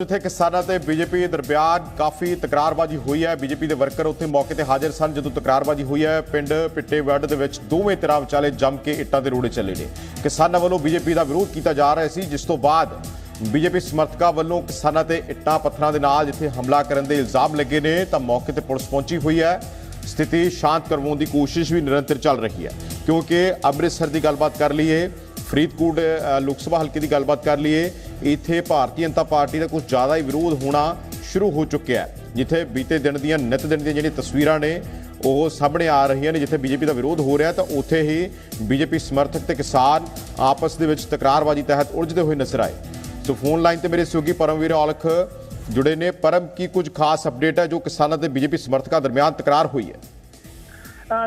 ਜਿੱਥੇ ਕਿਸਾਨਾਂ ਤੇ ਬੀਜੇਪੀ ਦਰਮਿਆਨ ਕਾਫੀ ਤਕਰਾਰਬਾਜ਼ੀ ਹੋਈ ਹੈ। ਬੀਜੇਪੀ ਦੇ ਵਰਕਰ ਉੱਥੇ ਮੌਕੇ ਤੇ ਹਾਜ਼ਰ ਸਨ ਜਦੋਂ ਤਕਰਾਰਬਾਜ਼ੀ ਹੋਈ ਹੈ। ਪਿੰਡ ਪਿੱਟੇ ਪਿੱਟੇਵੱਡ ਦੇ ਵਿੱਚ ਦੋਵੇਂ ਧਿਰਾਂ ਵਿਚਾਲੇ ਜੰਮ ਕੇ ਇੱਟਾਂ ਦੇ ਰੋੜੇ ਚੱਲੇ ਨੇ। ਕਿਸਾਨਾਂ ਵੱਲੋਂ ਬੀਜੇਪੀ ਦਾ ਵਿਰੋਧ ਕੀਤਾ ਜਾ ਰਿਹਾ ਸੀ, ਜਿਸ ਤੋਂ ਬਾਅਦ ਬੀਜੇਪੀ ਸਮਰਥਕਾਂ ਵੱਲੋਂ ਕਿਸਾਨਾਂ ਤੇ ਇੱਟਾਂ ਪੱਥਰਾਂ ਦੇ ਨਾਲ ਜਿੱਥੇ ਹਮਲਾ ਕਰਨ ਦੇ ਇਲਜ਼ਾਮ ਲੱਗੇ ਨੇ, ਤਾਂ ਮੌਕੇ ਤੇ ਪੁਲਿਸ ਪਹੁੰਚੀ ਹੋਈ ਹੈ। ਸਥਿਤੀ ਸ਼ਾਂਤ ਕਰਵਾਉਣ ਦੀ ਕੋਸ਼ਿਸ਼ ਵੀ ਨਿਰੰਤਰ ਚੱਲ ਰਹੀ ਹੈ। ਕਿਉਂਕਿ ਅੰਮ੍ਰਿਤਸਰ ਦੀ ਗੱਲਬਾਤ ਕਰ ਲਈਏ ਫਰੀਦਕੋਟ ਲੋਕ ਸਭਾ ਹਲਕੇ ਦੀ ਗੱਲਬਾਤ ਕਰ ਲਈਏ। ਇੱਥੇ ਭਾਰਤੀ ਜਨਤਾ ਪਾਰਟੀ ਦਾ ਕੁਝ ਜ਼ਿਆਦਾ ਹੀ ਵਿਰੋਧ ਹੋਣਾ ਸ਼ੁਰੂ ਹੋ ਚੁੱਕਿਆ ਹੈ, ਜਿੱਥੇ ਬੀਤੇ ਦਿਨ ਦੀਆਂ, ਨਿਤ ਦਿਨ ਦੀਆਂ ਜਿਹੜੀਆਂ ਤਸਵੀਰਾਂ ਨੇ, ਉਹ ਸਾਹਮਣੇ ਆ ਰਹੀਆਂ ਨੇ, ਜਿੱਥੇ ਬੀਜੇਪੀ ਦਾ ਵਿਰੋਧ ਹੋ ਰਿਹਾ ਤਾਂ ਉੱਥੇ ਹੀ ਬੀਜੇਪੀ ਸਮਰਥਕ ਤੇ ਕਿਸਾਨ ਆਪਸ ਦੇ ਵਿੱਚ ਤਕਰਾਰਬਾਜ਼ੀ ਤਹਿਤ ਉਲਝਦੇ ਹੋਏ ਨਜ਼ਰ ਆਏ। ਸੋ ਫੋਨ ਲਾਈਨ ਤੇ ਮੇਰੇ ਸਹਿਯੋਗੀ ਪਰਮਵੀਰ ਔਲਖ ਜੁੜੇ ਨੇ। ਪਰਮ, ਕੀ ਕੁਝ ਖਾਸ ਅਪਡੇਟ ਹੈ ਜੋ ਕਿਸਾਨਾਂ ਤੇ ਬੀਜੇਪੀ ਸਮਰਥਕਾਂ ਦਰਮਿਆਨ ਤਕਰਾਰ ਹੋਈ ਹੈ?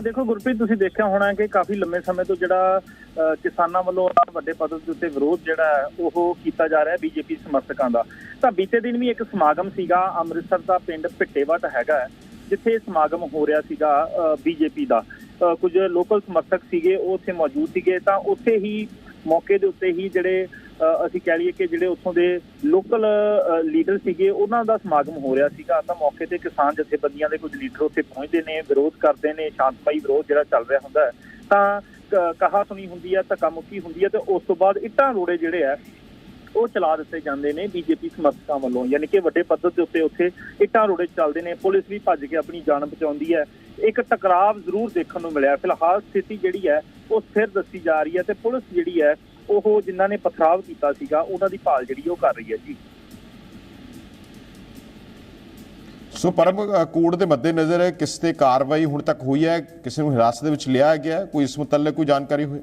ਦੇਖੋ ਗੁਰਪ੍ਰੀਤ, ਤੁਸੀਂ ਦੇਖਿਆ ਹੋਣਾ ਕਿ ਕਾਫੀ ਲੰਮੇ ਸਮੇਂ ਤੋਂ ਜਿਹੜਾ ਕਿਸਾਨਾਂ ਵੱਲੋਂ ਵੱਡੇ ਪੱਧਰ ਦੇ ਉੱਤੇ ਵਿਰੋਧ ਜਿਹੜਾ ਹੈ, ਉਹ ਕੀਤਾ ਜਾ ਰਿਹਾ ਹੈ ਬੀਜੇਪੀ ਸਮਰਥਕਾਂ ਦਾ। ਤਾਂ ਬੀਤੇ ਦਿਨ ਵੀ ਇੱਕ ਸਮਾਗਮ ਸੀਗਾ, ਅੰਮ੍ਰਿਤਸਰ ਦਾ ਪਿੰਡ ਭਿੱਟੇਵਟ ਹੈਗਾ ਜਿੱਥੇ ਸਮਾਗਮ ਹੋ ਰਿਹਾ ਸੀਗਾ ਬੀਜੇਪੀ ਦਾ। ਕੁਝ ਲੋਕਲ ਸਮਰਥਕ ਸੀਗੇ, ਉਹ ਉੱਥੇ ਮੌਜੂਦ ਸੀਗੇ, ਤਾਂ ਉੱਥੇ ਹੀ ਮੌਕੇ ਦੇ ਉੱਤੇ ਹੀ ਜਿਹੜੇ ਅਸੀਂ ਕਹਿ ਲਈਏ ਕਿ ਜਿਹੜੇ ਉੱਥੋਂ ਦੇ ਲੋਕਲ ਲੀਡਰ ਸੀਗੇ, ਉਹਨਾਂ ਦਾ ਸਮਾਗਮ ਹੋ ਰਿਹਾ ਸੀਗਾ। ਤਾਂ ਮੌਕੇ ਤੇ ਕਿਸਾਨ ਜਥੇਬੰਦੀਆਂ ਦੇ ਕੁਝ ਲੀਡਰ ਉੱਥੇ ਪਹੁੰਚਦੇ ਨੇ, ਵਿਰੋਧ ਕਰਦੇ ਨੇ, ਸ਼ਾਂਤਮਈ ਵਿਰੋਧ ਜਿਹੜਾ ਚੱਲ ਰਿਹਾ ਹੁੰਦਾ ਹੈ। ਤਾਂ ਕ- ਕਹਾ ਸੁਣੀ ਹੁੰਦੀ ਹੈ, ਧੱਕਾ ਮੁੱਕੀ ਹੁੰਦੀ ਹੈ ਤੇ ਉਸ ਤੋਂ ਬਾਅਦ ਇੱਟਾਂ ਰੋੜੇ ਜਿਹੜੇ ਆ ਉਹ ਚਲਾ ਦਿੱਤੇ ਜਾਂਦੇ ਨੇ ਬੀਜੇਪੀ ਸਮਰਥਕਾਂ ਵੱਲੋਂ। ਯਾਨੀ ਕਿ ਵੱਡੇ ਪੱਧਰ ਦੇ ਉੱਤੇ ਉੱਥੇ ਇੱਟਾਂ ਰੋੜੇ ਚੱਲਦੇ ਨੇ। ਪੁਲਿਸ ਵੀ ਭੱਜ ਕੇ ਆਪਣੀ ਜਾਨ ਬਚਾਉਂਦੀ ਹੈ। ਇੱਕ ਟਕਰਾਵ ਜ਼ਰੂਰ ਦੇਖਣ ਨੂੰ ਮਿਲਿਆ। ਫਿਲਹਾਲ ਸਥਿਤੀ ਜਿਹੜੀ ਹੈ, ਉਹ ਸਥਿਰ ਦੱਸੀ ਜਾ ਰਹੀ ਹੈ ਤੇ ਪੁਲਿਸ ਜਿਹੜੀ ਹੈ ਉਹ ਜਿਨ੍ਹਾਂ ਨੇ ਪਥਰਾਵ ਕੀਤਾ ਸੀਗਾ ਉਹਨਾਂ ਦੀ ਭਾਲ ਜਿਹੜੀ ਉਹ ਕਰ ਰਹੀ ਹੈ ਜੀ ਸੋ ਪਰਮ ਕੋਰਟ ਦੇ ਮੱਦੇਨਜ਼ਰ ਕਿਸ ਤੇ ਕਾਰਵਾਈ ਹੁਣ ਤੱਕ ਹੋਈ ਹੈ ਕਿਸੇ ਨੂੰ ਹਿਰਾਸਤ ਦੇ ਵਿੱਚ ਲਿਆ ਗਿਆ? ਕੋਈ ਇਸ ਮੁਤਲਕ ਕੋਈ ਜਾਣਕਾਰੀ ਹੋਈ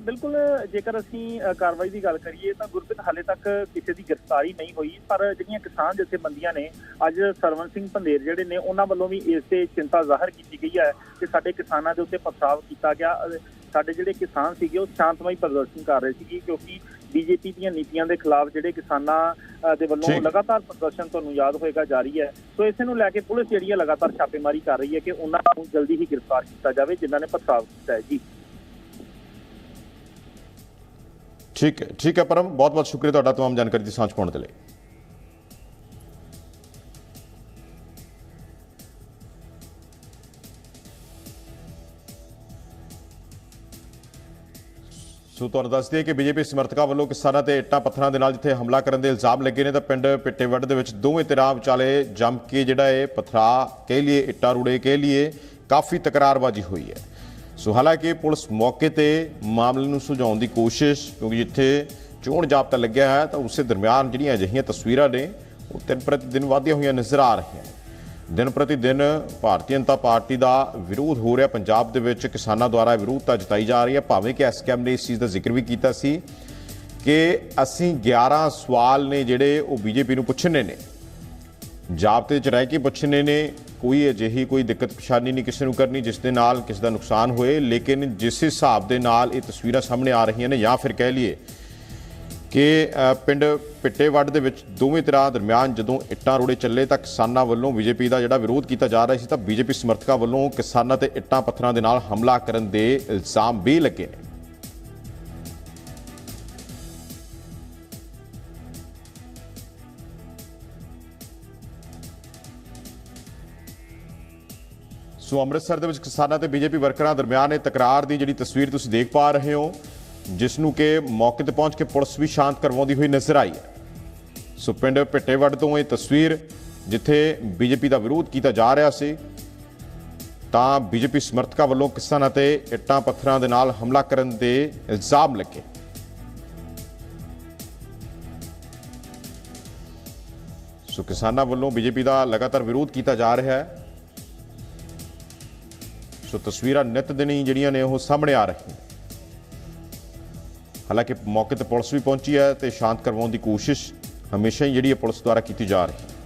ਬਿਲਕੁਲ ਜੇਕਰ ਅਸੀਂ ਕਾਰਵਾਈ ਦੀ ਗੱਲ ਕਰੀਏ ਤਾਂ ਗੁਰਪ੍ਰੀਤ ਹਾਲੇ ਤੱਕ ਕਿਸੇ ਦੀ ਗ੍ਰਿਫਤਾਰੀ ਨਹੀਂ ਹੋਈ ਪਰ ਜਿਹੜੀਆਂ ਕਿਸਾਨ ਜਥੇਬੰਦੀਆਂ ਨੇ ਅੱਜ ਸਰਵਨ ਸਿੰਘ ਪੰਦੇਰ ਜਿਹੜੇ ਨੇ ਉਹਨਾਂ ਵੱਲੋਂ ਵੀ ਇਸ ਤੇ ਚਿੰਤਾ ਜ਼ਾਹਰ ਕੀਤੀ ਗਈ ਹੈ ਕਿ ਸਾਡੇ ਕਿਸਾਨਾਂ ਦੇ ਉੱਤੇ ਪਥਰਾਵ ਕੀਤਾ ਗਿਆ ਸਾਡੇ ਜਿਹੜੇ ਕਿਸਾਨ ਸੀਗੇ ਉਹ ਸ਼ਾਂਤਮਈ ਪ੍ਰਦਰਸ਼ਨ ਕਰ ਰਹੇ ਸੀਗੇ ਕਿਉਂਕਿ ਬੀਜੇਪੀ ਦੀਆਂ ਨੀਤੀਆਂ ਦੇ ਖਿਲਾਫ ਜਿਹੜੇ ਕਿਸਾਨਾਂ ਦੇ ਵੱਲੋਂ। ਲਗਾਤਾਰ ਪ੍ਰਦਰਸ਼ਨ ਤੁਹਾਨੂੰ ਯਾਦ ਹੋਏਗਾ ਜਾਰੀ ਹੈ। ਸੋ ਇਸੇ ਨੂੰ ਲੈ ਕੇ ਪੁਲਿਸ ਜਿਹੜੀ ਹੈ ਲਗਾਤਾਰ ਛਾਪੇਮਾਰੀ ਕਰ ਰਹੀ ਹੈ ਕਿ ਉਹਨਾਂ ਨੂੰ ਜਲਦੀ ਹੀ ਗ੍ਰਿਫਤਾਰ ਕੀਤਾ ਜਾਵੇ ਜਿਨ੍ਹਾਂ ਨੇ ਪਥਰਾਵ ਕੀਤਾ ਹੈ। ਜੀ। ਠੀਕ ਹੈ ਠੀਕ ਹੈ ਪਰਮ ਬਹੁਤ ਬਹੁਤ ਸ਼ੁਕਰੀਆ ਤੁਹਾਡਾ ਤਮਾਮ ਜਾਣਕਾਰੀ ਦੀ ਸਾਂਝ ਪਾਉਣ ਦੇ ਲਈ। ਸੋ ਤੁਹਾਨੂੰ ਦੱਸ ਦਈਏ ਕਿ ਬੀਜੇਪੀ ਸਮਰਥਕਾਂ ਵੱਲੋਂ ਕਿਸਾਨਾਂ ਤੇ ਇੱਟਾਂ ਪੱਥਰਾਂ ਦੇ ਨਾਲ ਜਿੱਥੇ ਹਮਲਾ ਕਰਨ ਦੇ ਇਲਜ਼ਾਮ ਲੱਗੇ ਨੇ, ਤਾਂ ਪਿੰਡ ਪਿੱਟੇਵੱਡ ਦੇ ਵਿੱਚ ਦੋਵੇਂ ਧਿਰਾਂ ਵਿਚਾਲੇ ਜੰਮ ਕੇ ਜਿਹੜਾ ਇਹ ਪਥਰਾ ਕਹਿ ਲਈਏ ਇੱਟਾਂ ਰੂੜੇ ਕਹਿ ਲਈਏ ਕਾਫੀ ਤਕਰਾਰਬਾਜ਼ੀ ਹੋਈ ਹੈ। ਸੋ ਹਾਲਾਂਕਿ ਪੁਲਿਸ ਮੌਕੇ ਤੇ ਮਾਮਲੇ ਨੂੰ ਸੁਲਝਾਉਣ ਦੀ ਕੋਸ਼ਿਸ਼, ਕਿਉਂਕਿ ਜਿੱਥੇ ਚੋਣ ਜਾਬਤਾ ਲੱਗਿਆ ਹੈ, ਤਾਂ ਉਸੇ ਦਰਮਿਆਨ ਜਿਹੜੀਆਂ ਅਜਿਹੀਆਂ ਤਸਵੀਰਾਂ ਨੇ, ਉਹ ਦਿਨ ਪ੍ਰਤੀ ਦਿਨ ਵਧਦੀਆਂ ਹੋਈਆਂ ਨਜ਼ਰ ਆ ਰਹੀਆਂ ਨੇ। ਦਿਨ ਪ੍ਰਤੀ ਦਿਨ ਭਾਰਤੀ ਜਨਤਾ ਪਾਰਟੀ ਦਾ ਵਿਰੋਧ ਹੋ ਰਿਹਾ। ਪੰਜਾਬ ਦੇ ਵਿੱਚ ਕਿਸਾਨਾਂ ਦੁਆਰਾ ਵਿਰੋਧਤਾ ਜਤਾਈ ਜਾ ਰਹੀ ਹੈ। ਭਾਵੇਂ ਕਿ ਐਸਕੇਐਮ ਨੇ ਇਸ ਚੀਜ਼ ਦਾ ਜ਼ਿਕਰ ਵੀ ਕੀਤਾ ਸੀ ਕਿ ਅਸੀਂ 11 ਸਵਾਲ ਨੇ ਜਿਹੜੇ ਉਹ ਬੀਜੇਪੀ ਨੂੰ ਪੁੱਛਣੇ ਨੇ। ਜਾਬਤੇ ਵਿੱਚ ਰਹਿ ਕੇ ਪੁੱਛਣੇ ਨੇ। ਕੋਈ ਅਜਿਹੀ ਕੋਈ ਦਿੱਕਤ ਪਰੇਸ਼ਾਨੀ ਨਹੀਂ ਕਿਸੇ ਨੂੰ ਕਰਨੀ, ਜਿਸ ਦੇ ਨਾਲ ਕਿਸੇ ਦਾ ਨੁਕਸਾਨ ਹੋਏ। ਲੇਕਿਨ ਜਿਸ ਹਿਸਾਬ ਦੇ ਨਾਲ ਇਹ ਤਸਵੀਰਾਂ ਸਾਹਮਣੇ ਆ ਰਹੀਆਂ ਨੇ ਜਾਂ ਫਿਰ ਕਹਿ ਲਈਏ ਕਿ ਅ, ਪਿੰਡ ਪਿੱਟੇਵੱਡ ਦੇ ਵਿੱਚ ਦੋਵੇਂ ਤਰ੍ਹਾਂ ਦਰਮਿਆਨ ਜਦੋਂ ਇੱਟਾਂ ਰੋੜੇ ਚੱਲੇ ਤਾਂ ਕਿਸਾਨਾਂ ਵੱਲੋਂ ਬੀਜੇਪੀ ਦਾ ਜਿਹੜਾ ਵਿਰੋਧ ਕੀਤਾ ਜਾ ਰਿਹਾ ਸੀ ਤਾਂ ਬੀਜੇਪੀ ਸਮਰਥਕਾਂ ਵੱਲੋਂ ਕਿਸਾਨਾਂ ਤੇ ਇੱਟਾਂ ਪੱਥਰਾਂ ਦੇ ਨਾਲ ਹਮਲਾ ਕਰਨ ਦੇ ਇਲਜ਼ਾਮ ਵੀ ਲੱਗੇ ਨੇ। ਸੋ ਅੰਮ੍ਰਿਤਸਰ ਦੇ ਵਿੱਚ ਕਿਸਾਨਾਂ ਤੇ ਬੀਜੇਪੀ ਵਰਕਰਾਂ ਦਰਮਿਆਨ ਇਹ ਤਕਰਾਰ ਦੀ ਜਿਹੜੀ ਤਸਵੀਰ ਤੁਸੀਂ ਦੇਖ ਪਾ ਰਹੇ ਹੋ ਜਿਸ ਨੂੰ ਕਿ ਮੌਕੇ ਤੇ ਪਹੁੰਚ ਕੇ ਪੁਲਿਸ ਵੀ ਸ਼ਾਂਤ ਕਰਵਾਉਂਦੀ ਹੋਈ ਨਜ਼ਰ ਆਈ ਹੈ। ਸੋ ਪਿੰਡ ਭਿੱਟੇਵੱਡ ਤੋਂ ਇਹ ਤਸਵੀਰ ਜਿੱਥੇ ਬੀਜੇਪੀ ਦਾ ਵਿਰੋਧ ਕੀਤਾ ਜਾ ਰਿਹਾ ਸੀ, ਤਾਂ ਬੀਜੇਪੀ ਸਮਰਥਕਾਂ ਵੱਲੋਂ ਕਿਸਾਨਾਂ ਤੇ ਇੱਟਾਂ ਪੱਥਰਾਂ ਦੇ ਨਾਲ ਹਮਲਾ ਕਰਨ ਦੇ ਇਲਜ਼ਾਮ ਲੱਗੇ। ਸੋ ਕਿਸਾਨਾਂ ਵੱਲੋਂ ਬੀਜੇਪੀ ਦਾ ਲਗਾਤਾਰ ਵਿਰੋਧ ਕੀਤਾ ਜਾ ਰਿਹਾ ਹੈ। ਸੋ ਤਸਵੀਰਾਂ ਨਿਤ ਦਿਨੀ ਜਿਹੜੀਆਂ ਨੇ ਉਹ ਸਾਹਮਣੇ ਆ ਰਹੀਆਂ। ਹਾਲਾਂਕਿ ਮੌਕੇ ਤੇ ਪੁਲਿਸ ਵੀ ਪਹੁੰਚੀ ਹੈ ਤੇ ਸ਼ਾਂਤ ਕਰਵਾਉਣ ਦੀ ਕੋਸ਼ਿਸ਼ ਹਮੇਸ਼ਾ ਹੀ ਜਿਹੜੀ ਹੈ ਪੁਲਿਸ ਦੁਆਰਾ ਕੀਤੀ ਜਾ ਰਹੀ ਹੈ।